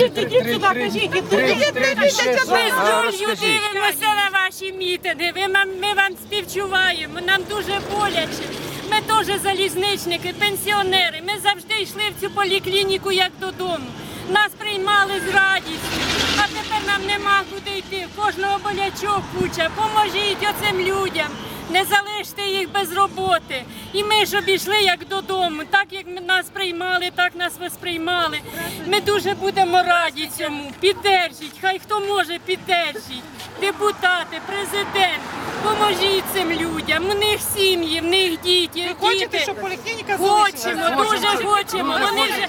Ідіть, ідіть сюди, кажіть, ідіть, ідіть, ідіть, Ми з Юлею дивимося на ваші мітинги. Ви нам, ми вам співчуваємо. Нам дуже боляче. Ми теж залізничники, пенсіонери. Ми завжди йшли в цю поліклініку як додому. Нас приймали з радістю, а тепер нам нема куди йти. Кожного болячок куча. Поможіть оцим людям. Не залиште їх без роботи. І ми ж обійшли як додому. Так як нас приймали, так нас восприймали. Ми дуже будемо раді цьому. Піддержіть, хай хто може, піддержіть. Депутати, президент, поможіть цим людям. У них сім'ї, в них діти. Ви хочете, діти. щоб поліклініка Хочемо, дуже хочемо. Вони вже,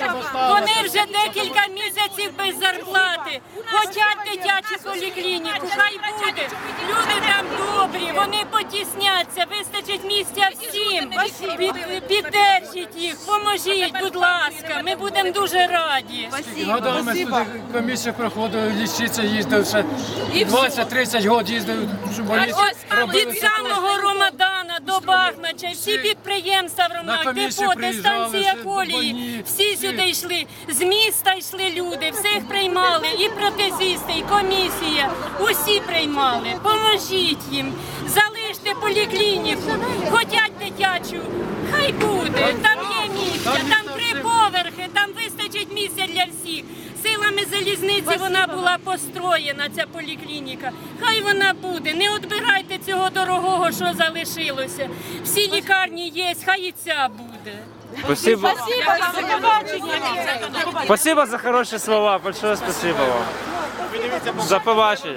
вони вже декілька місяців без зарплати. Хочуть дитячу поліклініку, хай буде. Вони потісняться, вистачить місця всім. Під, піддержіть їх, поможіть, будь ласка. Ми будемо дуже раді. Ми сюди комісію проходили, лічиться, їздив ще 20-30 років їздив, щоб вони Ось робили. від самого Ромадана до Бахмача, всі підприємства в Романах, комісію депо, приїжджали, станція колії, всі сюди йшли. З міста йшли люди, всіх приймали, і протезисти, і комісія. Усі приймали. Поможіть їм, залиште поліклініку, хотять дитячу. Хай буде, там є місця, там три поверхи, там вистачить місця для всіх. Силами залізниці вона була построєна, ця поліклініка. Хай вона буде. Не відбирайте дорогого, що залишилося. Всі лікарні є, хай і ця буде. Спасибо. Спасибо за хороші слова. Большое спасибо вам. За побачення.